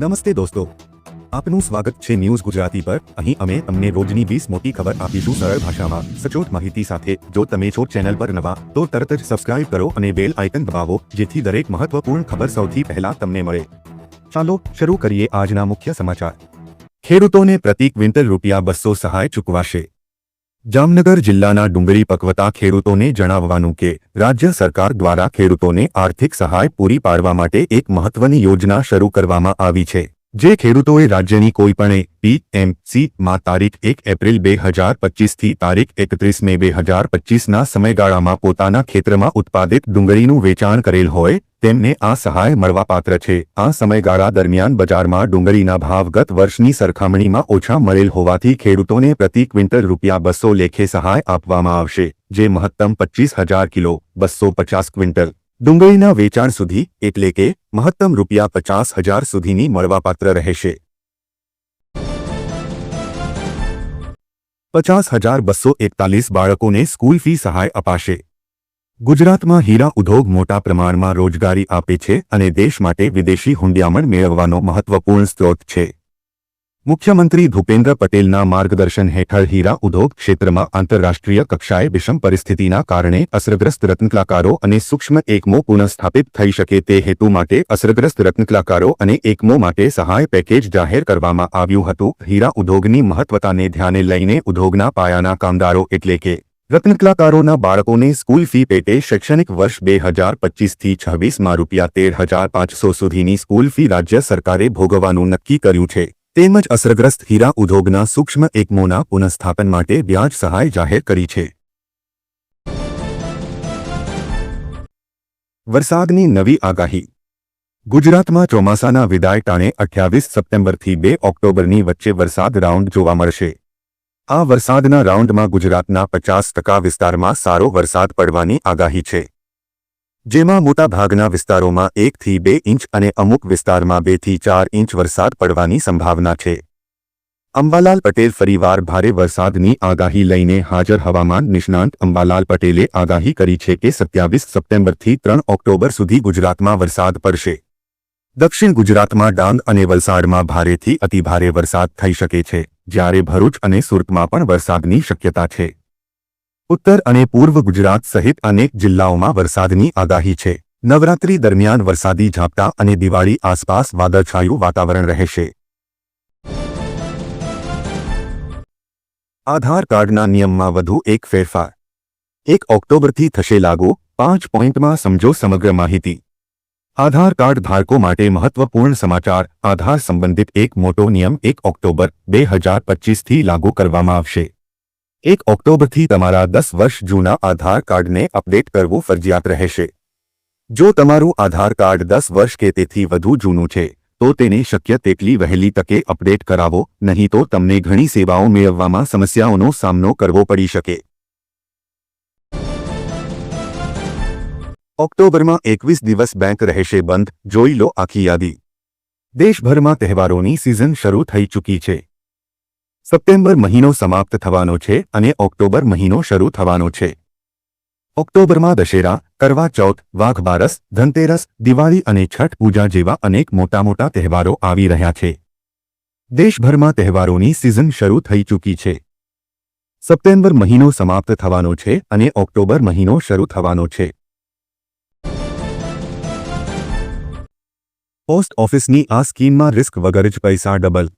નમસ્તે દોસ્તો. આપનું સ્વાગત છે ન્યૂઝ ગુજરાતી પર. અહીં અમે તમને રોજની વીસ મોટી ખબર આપીશું સરળ ભાષામાં. સચોટ માહિતી સાથે જો તમે છો ચેનલ પર નવા, તો તરત જ સબસ્ક્રાઇબ કરો અને બેલ આઇકન દબાવો, જેથી દરેક મહત્વપૂર્ણ ખબર સૌથી પહેલા તમને મળે. ચાલો શરૂ કરીએ આજના મુખ્ય સમાચાર. ખેડૂતોને પ્રતિ ક્વિન્ટલ રૂપિયા બસો સહાય ચૂકવાશે. જામનગર જિલ્લાના ડુંગળી પકવતા ખેડૂતોને જણાવવાનું કે, રાજ્ય સરકાર દ્વારા ખેડૂતોને આર્થિક સહાય પૂરી પાડવા માટે એક મહત્વની યોજના શરૂ કરવામાં આવી છે. જે ખેડૂતોએ રાજ્યની કોઈપણે પીએમસીમાં તારીખ એક એપ્રિલ બે હજાર પચીસથી તારીખ એકત્રીસ મે બે હજાર પચીસના સમયગાળામાં પોતાના ખેતરમાં ઉત્પાદિત ડુંગળીનું વેચાણ કરેલ હોય, તેમને આ સહાય મળવાપાત્ર છે. આ સમયગાળા દરમિયાન બજારમાં ડુંગળીના ભાવ ગત વર્ષની સરખામણીમાં ઓછા મળેલ હોવાથી ખેડૂતોને પ્રતિ ક્વિન્ટલ રૂપિયા બસો લેખે સહાય આપવામાં આવશે, જે મહત્તમ પચીસ હજાર કિલો, બસો પચાસ ક્વિન્ટલ. ડુંગળીના વેચાણ સુધી, એટલે કે મહત્તમ રૂપિયા પચાસ હજાર સુધીની મળવાપાત્ર રહેશે. પચાસ હજાર બસો એકતાલીસ બાળકોને સ્કૂલ ફી સહાય અપાશે. ગુજરાતમાં હીરા ઉદ્યોગ મોટા પ્રમાણમાં રોજગારી આપે છે અને દેશ માટે વિદેશી હુંડિયામણ મેળવવાનો મહત્વપૂર્ણ સ્ત્રોત છે. મુખ્યમંત્રી ભૂપેન્દ્ર પટેલના માર્ગદર્શન હેઠળ હીરા ઉદ્યોગ ક્ષેત્રમાં આંતરરાષ્ટ્રીય કક્ષાએ વિષમ પરિસ્થિતિના કારણે અસરગ્રસ્ત રત્નકલાકારો અને સૂક્ષ્મ એકમો પુનઃસ્થાપિત થઈ શકે તે હેતુ માટે અસરગ્રસ્ત રત્નકલાકારો અને એકમો માટે સહાય પેકેજ જાહેર કરવામાં આવ્યું હતું. હીરા ઉદ્યોગની મહત્વતાને ધ્યાને લઈને ઉદ્યોગના પાયાના કામદારો એટલે કે રત્નકલાકારોના બાળકોને સ્કૂલ ફી પેટે શૈક્ષણિક વર્ષ બે હજાર પચીસથી છવ્વીસમાં રૂપિયા તેર હજાર પાંચસો સુધીની સ્કૂલ ફી રાજ્ય સરકારે ભોગવવાનું નક્કી કર્યું છે. તેમજ અસરગ્રસ્ત હીરા ઉદ્યોગના સૂક્ષ્મ એકમોના પુનઃસ્થાપન માટે વ્યાજ સહાય જાહેર કરી છે. વરસાદની નવી આગાહી. ગુજરાતમાં ચોમાસાના વિદાય ટાણે અઠ્યાવીસ સપ્ટેમ્બરથી બે ઓક્ટોબરની વચ્ચે વરસાદ રાઉન્ડ જોવા મળશે. આ વરસાદના રાઉન્ડમાં ગુજરાતના પચાસ ટકા વિસ્તારમાં સારો વરસાદ પડવાની આગાહી છે. જેમાં મોટાભાગના વિસ્તારોમાં એકથી બે ઇંચ અને અમુક વિસ્તારમાં બેથી ચાર ઇંચ વરસાદ પડવાની સંભાવના છે. અંબાલાલ પટેલ ફરીવાર ભારે વરસાદની આગાહી લઈને હાજર હવામાન નિષ્ણાંત અંબાલાલ પટેલે આગાહી કરી છે કે સત્યાવીસ સપ્ટેમ્બરથી ત્રણ ઓક્ટોબર સુધી ગુજરાતમાં વરસાદ પડશે. દક્ષિણ ગુજરાતમાં ડાંગ અને વલસાડમાં ભારેથી અતિભારે વરસાદ થઈ શકે છે, જ્યારે ભરૂચ અને સુરતમાં પણ વરસાદની શક્યતા છે. ઉત્તર અને પૂર્વ ગુજરાત સહિત અનેક જિલ્લાઓમાં વરસાદની આગાહી છે. નવરાત્રી દરમિયાન વરસાદી ઝાપટા અને દિવાળી આસપાસ વાદળછાયું વાતાવરણ રહેશે. આધાર કાર્ડના નિયમમાં વધુ એક ફેરફાર. એક ઓક્ટોબરથી થશે લાગુ, પાંચ પોઈન્ટમાં સમજો સમગ્ર માહિતી. આધાર કાર્ડ ધારકો માટે મહત્વપૂર્ણ સમાચાર, આધાર સંબંધિત એક મોટો નિયમ એક ઓક્ટોબર, બે હજાર પચીસથી લાગુ કરવામાં આવશે. એક ઓક્ટોબરથી તમારા દસ વર્ષ જૂના આધાર કાર્ડને અપડેટ કરવું ફરજિયાત રહેશે. જો તમારું આધાર કાર્ડ દસ વર્ષ કે તેથી વધુ જૂનું છે, તો તેને શક્ય તેટલી વહેલી તકે અપડેટ કરાવો, નહીં તો તમને ઘણી સેવાઓ મેળવવામાં સમસ્યાઓનો સામનો કરવો પડી શકે. ઓક્ટોબરમાં એકવીસ દિવસ બેંક રહેશે બંધ, જોઈ લો આખી યાદી. દેશભરમાં તહેવારોની સિઝન શરૂ થઈ ચૂકી છે. સપ્ટેમ્બર મહિનો સમાપ્ત થવાનો છે અને ઓક્ટોબર મહિનો શરૂ થવાનો છે. ઓક્ટોબરમાં દશેરા, કરવા ચૌથ, વાઘ બારસ, ધનતેરસ, દિવાળી અને છઠ પૂજા જેવા અનેક મોટા મોટા તહેવારો આવી રહ્યા છે. દેશભરમાં તહેવારોની સિઝન શરૂ થઈ ચૂકી છે. સપ્ટેમ્બર મહિનો સમાપ્ત થવાનો છે અને ઓક્ટોબર મહિનો શરૂ થવાનો છે. પોસ્ટ ઓફિસની આ સ્કીમમાં રિસ્ક વગર જ પૈસા ડબલ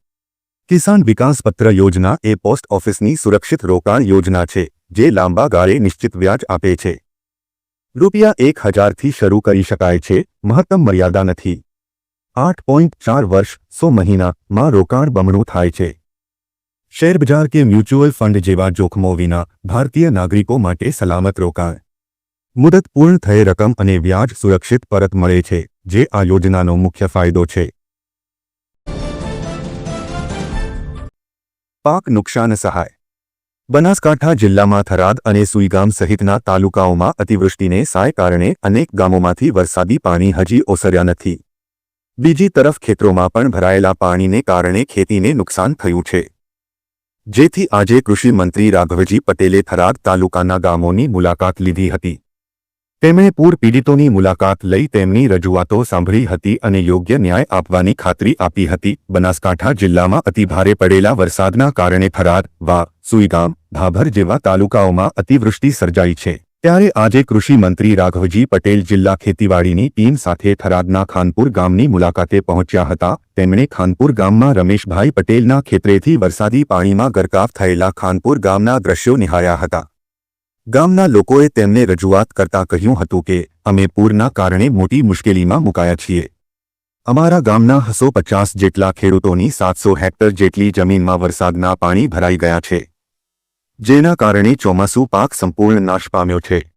કિસાન વિકાસ પત્ર યોજના એ પોસ્ટ ઓફિસની સુરક્ષિત રોકાણ યોજના છે, જે લાંબા ગાળે નિશ્ચિત વ્યાજ આપે છે. રૂપિયા એક હજારથી શરૂ કરી શકાય છે, મહત્તમ મર્યાદા નથી. આઠ પોઈન્ટ ચાર વર્ષ સો મહિનામાં રોકાણ બમણું થાય છે. શેરબજાર કે મ્યુચ્યુઅલ ફંડ જેવા જોખમો વિના ભારતીય નાગરિકો માટે સલામત રોકાણ. મુદત પૂર્ણ થયે રકમ અને વ્યાજ સુરક્ષિત પરત મળે છે, જે આ યોજનાનો મુખ્ય ફાયદો છે. પાક નુકસાન સહાય. બનાસકાંઠા જિલ્લામાં થરાદ અને સુઈગામ સહિતના તાલુકાઓમાં અતિવૃષ્ટિને સાય કારણે અનેક ગામોમાંથી વરસાદી પાણી હજી ઓસર્યા નથી. બીજી તરફ ખેતરોમાં પણ ભરાયેલા પાણીને કારણે ખેતીને નુકસાન થયું છે. જેથી આજે કૃષિ મંત્રી રાઘવજી પટેલે થરાદ તાલુકાના ગામોની મુલાકાત લીધી હતી. તેમણે પૂર પીડિતોની મુલાકાત લઈ તેમની રજૂઆતો સાંભળી હતી અને યોગ્ય ન્યાય આપવાની ખાતરી આપી હતી. બનાસકાંઠા જિલ્લામાં અતિભારે પડેલા વરસાદના કારણે ફરાર વા, સુઈગામ ભાભર જેવા તાલુકાઓમાં અતિવૃષ્ટિ સર્જાઈ છે. ત્યારે આજે કૃષિ મંત્રી રાઘવજી પટેલ જિલ્લા ખેતીવાડીની ટીમ સાથે થરાદના ખાનપુર ગામની મુલાકાતે પહોંચ્યા હતા. તેમણે ખાનપુર ગામમાં રમેશભાઈ પટેલના ખેતરેથી વરસાદી પાણીમાં ગરકાવ થયેલા ખાનપુર ગામના દ્રશ્યો નિહાળ્યા હતા. ગામના લોકોએ તેમને રજૂઆત કરતા કહ્યું હતું કે, અમે પૂરના કારણે મોટી મુશ્કેલીમાં મુકાયા છીએ. અમારા ગામના હસો પચાસ જેટલા ખેડૂતોની સાતસો હેક્ટર જેટલી જમીનમાં વરસાદના પાણી ભરાઈ ગયા છે. જેના કારણે ચોમાસું પાક સંપૂર્ણ નાશ પામ્યો છે.